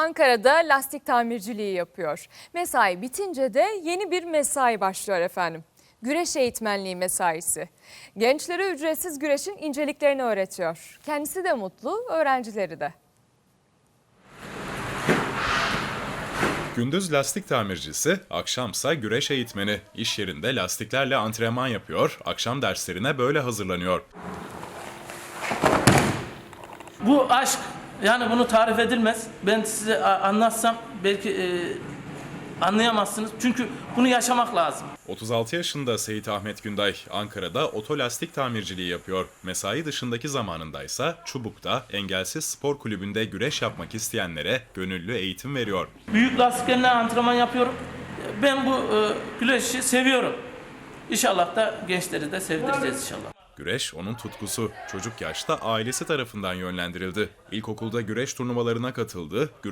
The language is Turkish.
Ankara'da lastik tamirciliği yapıyor. Mesai bitince de yeni bir mesai başlıyor efendim. Güreş eğitmenliği mesaisi. Gençlere ücretsiz güreşin inceliklerini öğretiyor. Kendisi de mutlu, öğrencileri de. Gündüz lastik tamircisi, akşamsa güreş eğitmeni. İş yerinde lastiklerle antrenman yapıyor, akşam derslerine böyle hazırlanıyor. Bu aşk yani bunu tarif edilmez. Ben size anlatsam belki e, anlayamazsınız. Çünkü bunu yaşamak lazım. 36 yaşında Seyit Ahmet Günday, Ankara'da otolastik tamirciliği yapıyor. Mesai dışındaki zamanındaysa Çubuk'ta Engelsiz Spor Kulübü'nde güreş yapmak isteyenlere gönüllü eğitim veriyor. Büyük lastiklerle antrenman yapıyorum. Ben bu e, güreşi seviyorum. İnşallah da gençleri de sevdireceğiz inşallah. Güreş onun tutkusu. Çocuk yaşta ailesi tarafından yönlendirildi. İlkokulda güreş turnuvalarına katıldı, güreş